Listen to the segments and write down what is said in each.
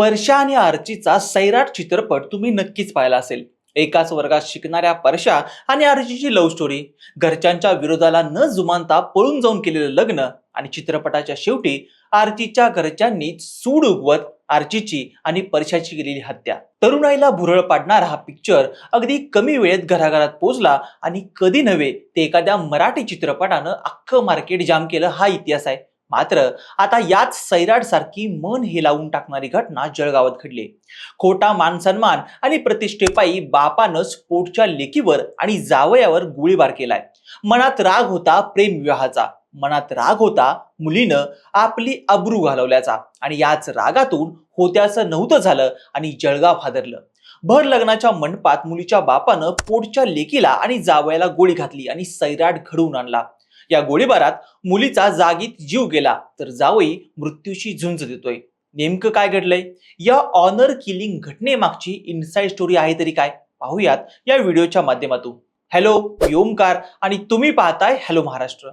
परशा आणि आर्चीचा सैराट चित्रपट तुम्ही नक्कीच पाहिला असेल. एकाच वर्गात शिकणाऱ्या परशा आणि आर्चीची लव्ह स्टोरी घरच्यांच्या विरोधाला न जुमानता पळून जाऊन केलेलं लग्न आणि चित्रपटाच्या शेवटी आर्चीच्या घरच्यांनी सूड उगवत आर्चीची आणि परशाची केलेली हत्या. तरुणाईला भुरळ पाडणारा हा पिक्चर अगदी कमी वेळेत घराघरात पोहोचला आणि कधी नव्हे ते एखाद्या मराठी चित्रपटानं अख्खं मार्केट जाम केलं हा इतिहास आहे. मात्र आता याच सैराट सारखी मन हेलावून टाकणारी घटना जळगावात घडली. खोटा मानसन्मान आणि प्रतिष्ठेपायी बापानंच पोटच्या लेकीवर आणि जावयावर गोळीबार केलाय. मनात राग होता प्रेम विवाहाचा. मनात राग होता मुलीनं आपली अब्रू घालवल्याचा आणि याच रागातून होत्याचं नव्हतं झालं आणि जळगाव हादरलं. भर लग्नाच्या मंडपात मुलीच्या बापानं पोटच्या लेकीला आणि जावयाला गोळी घातली आणि सैराट घडवून आणला. या गोळीबारात मुलीचा जागीत जीव गेला तर जावई मृत्यूशी झुंज देतोय. नेमकं काय घडलंय? या ऑनर किलिंग घटनेमागची इनसाइड स्टोरी आहे तरी काय? पाहूयात या व्हिडिओच्या माध्यमातून. हॅलो ओमकार आणि तुम्ही पाहताय हॅलो महाराष्ट्र.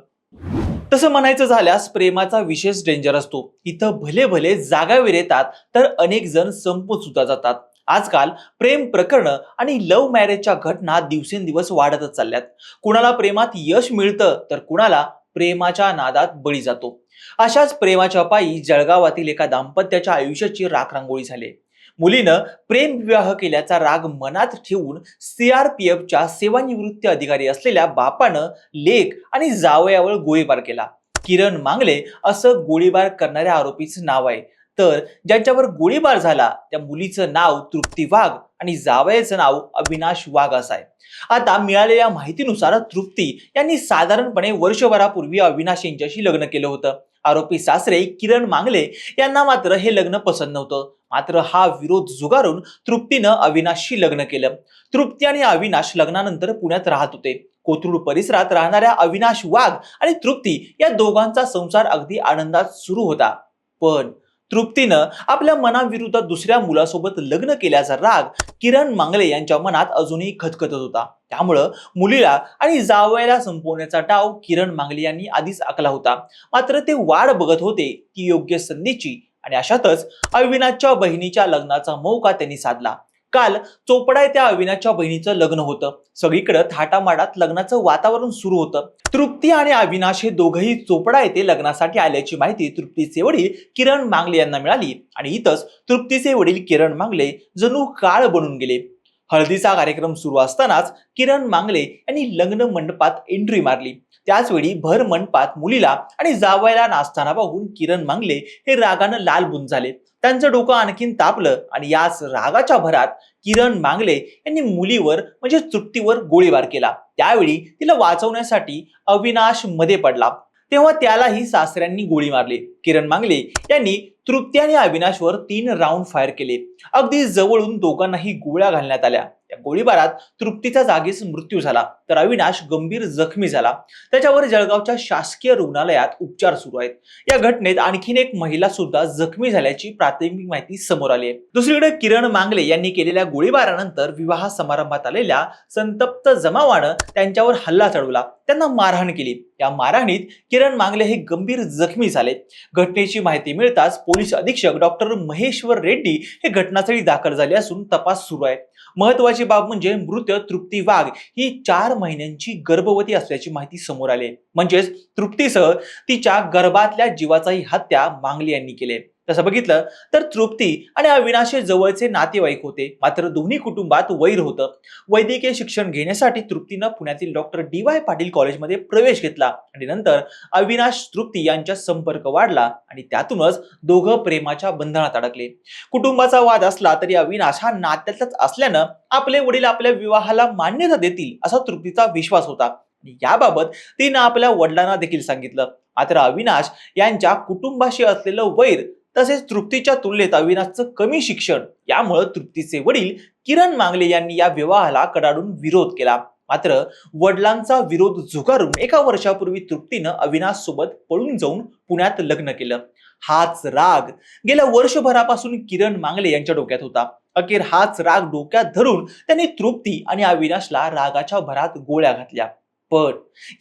तसं म्हणायचं झाल्यास प्रेमाचा विशेष डेंजर असतो. इथं भले भले जागा येतात तर अनेक जण संपून सुद्धा जातात. आजकाल प्रेम प्रकरण आणि लव्ह मॅरेजच्या घटना दिवसेंदिवस वाढतच चालल्यात. कुणाला प्रेमात यश मिळतं तर कुणाला प्रेमाच्या नादात बळी जातो. अशाच प्रेमाच्या पायी जळगावातील एका दाम्पत्याच्या आयुष्याची राखरांगोळी झाली. मुलीनं प्रेम विवाह केल्याचा राग मनात ठेवून सीआरपीएफच्या सेवानिवृत्त अधिकारी असलेल्या बापानं लेख आणि जावयावर गोळीबार केला. किरण मांगले असं गोळीबार करणाऱ्या आरोपीचं नाव आहे. तर ज्यांच्यावर गोळीबार झाला त्या मुलीचं नाव तृप्ती वाघ आणि जावयाचं नाव अविनाश वाघ असं आहे आता मिळालेल्या माहितीनुसार तृप्ती यांनी साधारणपणे वर्षभरापूर्वी अविनाश यांच्याशी लग्न केलं होतं. आरोपी सासरे किरण मांगले यांना मात्र हे लग्न पसंत नव्हतं. मात्र हा विरोध जुगारून तृप्तीनं अविनाशशी लग्न केलं. तृप्ती आणि अविनाश लग्नानंतर पुण्यात राहत होते. कोथरूड परिसरात राहणाऱ्या अविनाश वाघ आणि तृप्ती या दोघांचा संसार अगदी आनंदात सुरू होता. पण तृप्तीनं आपल्या मनाविरुद्ध दुसऱ्या मुलासोबत लग्न केल्याचा राग किरण मांगले यांच्या मनात अजूनही खतखतत होता. त्यामुळं मुलीला आणि जावयाला संपवण्याचा डाव किरण मांगले यांनी आधीच आखला होता. मात्र ते वाढ बघत होते ती योग्य संधीची आणि अशातच अविनाशच्या बहिणीच्या लग्नाचा मौका त्यांनी साधला. काल चोपडा येत्या अविनाशच्या बहिणीचं लग्न होतं. सगळीकडे थाटामाटात लग्नाचं वातावरण सुरू होतं. तृप्ती आणि अविनाश हे दोघंही चोपडा येथे लग्नासाठी आल्याची माहिती तृप्तीचे वडील किरण मांगले यांना मिळाली. आणि इथंच तृप्तीचे वडील किरण मांगले जणू काळ बनून गेले. हळदीचा कार्यक्रम सुरू असतानाच किरण मांगले यांनी लग्न मंडपात एंट्री मारली. त्याचवेळी भर मंडपात मुलीला आणि जावयाला नाचताना पाहून किरण मांगले हे रागानं लालबुन झाले. त्यांचं डोकं आणखीन तापलं आणि याच रागाच्या भरात किरण मांगले यांनी मुलीवर म्हणजे तृप्तीवर गोळीबार केला. त्यावेळी तिला वाचवण्यासाठी अविनाशमध्ये पडला. तेव्हा त्यालाही सासऱ्यांनी गोळी मारली. किरण मांगले यांनी तृप्ती आणि अविनाशवर तीन राऊंड फायर केले. अगदी जवळून दोघांनाही गोळ्या घालण्यात आल्या. या गोळीबारात तृप्तीचा जागीच मृत्यू झाला तर अविनाश गंभीर जखमी झाला. त्याच्यावर जळगावच्या शासकीय रुग्णालयात उपचार सुरू आहेत. या घटनेत आणखीन एक महिला सुद्धा जखमी झाल्याची प्राथमिक माहिती समोर आली आहे. दुसरीकडे किरण मांगले यांनी केलेल्या गोळीबारानंतर विवाह समारंभात आलेल्या संतप्त जमावानं त्यांच्यावर हल्ला चढवला. त्यांना मारहाण केली. या मारहाणीत किरण मांगले हे गंभीर जखमी झाले. घटनेची माहिती मिळताच पोलीस अधीक्षक डॉक्टर महेश्वर रेड्डी हे घटनास्थळी दाखल झाले असून तपास सुरू आहे. महत्वाची बाब म्हणजे मृत तृप्ती वाघ ही चार महिन्यांची गर्भवती असल्याची माहिती समोर आली. आहे. म्हणजेच तृप्तीसह तिच्या गर्भातल्या जीवाचाही हत्या मांगले यांनी केली तसं बघितलं तर तृप्ती आणि अविनाश जवळचे नातेवाईक होते. मात्र दोन्ही कुटुंबात वैर होतं. वैद्यकीय शिक्षण घेण्यासाठी तृप्तीनं पुण्यातील डॉक्टर डी वाय पाटील कॉलेजमध्ये प्रवेश घेतला आणि नंतर अविनाश तृप्ती यांच्या संपर्क वाढला आणि त्यातूनच दोघं प्रेमाच्या बंधनात अडकले. कुटुंबाचा वाद असला तरी अविनाश हा नात्यातच असल्यानं आपले वडील आपल्या विवाहाला मान्यता देतील असा तृप्तीचा विश्वास होता. याबाबत तिनं आपल्या वडिलांना देखील सांगितलं. मात्र अविनाश यांच्या कुटुंबाशी असलेलं वैर तसेच तृप्तीच्या तुलनेत अविनाशचं कमी शिक्षण यामुळं तृप्तीचे वडील किरण मांगले यांनी या विवाहाला कडाडून विरोध केला. मात्र वडिलांचा विरोध झुगारून एका वर्षापूर्वी तृप्तीनं अविनाश सोबत पळून जाऊन पुण्यात लग्न केलं. हाच राग गेल्या वर्षभरापासून किरण मांगले यांच्या डोक्यात होता. अखेर हाच राग डोक्यात धरून त्यांनी तृप्ती आणि अविनाशला रागाच्या भरात गोळ्या घातल्या. पण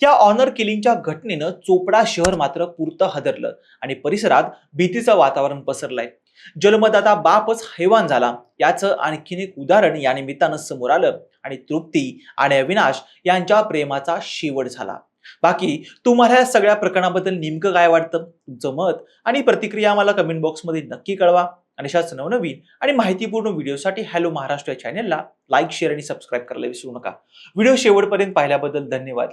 या ऑनर किलिंगच्या घटनेनं चोपडा शहर मात्र पुरतं हादरलं आणि परिसरात भीतीचं वातावरण पसरलंय. जन्मदाता बापच हैवान झाला. याचं आणखीन एक उदाहरण या निमित्तानं समोर आलं आणि तृप्ती आणि अविनाश यांच्या प्रेमाचा शेवट झाला. बाकी तुम्हाला या सगळ्या प्रकरणाबद्दल नेमकं काय वाटतं? तुमचं मत आणि प्रतिक्रिया मला कमेंट बॉक्समध्ये नक्की कळवा. आणि अशाच नवनवीन आणि माहितीपूर्ण व्हिडिओसाठी हॅलो महाराष्ट्र या चॅनलला लाईक शेअर आणि सबस्क्राईब करायला विसरू नका. व्हिडिओ शेवटपर्यंत पाहिल्याबद्दल धन्यवाद.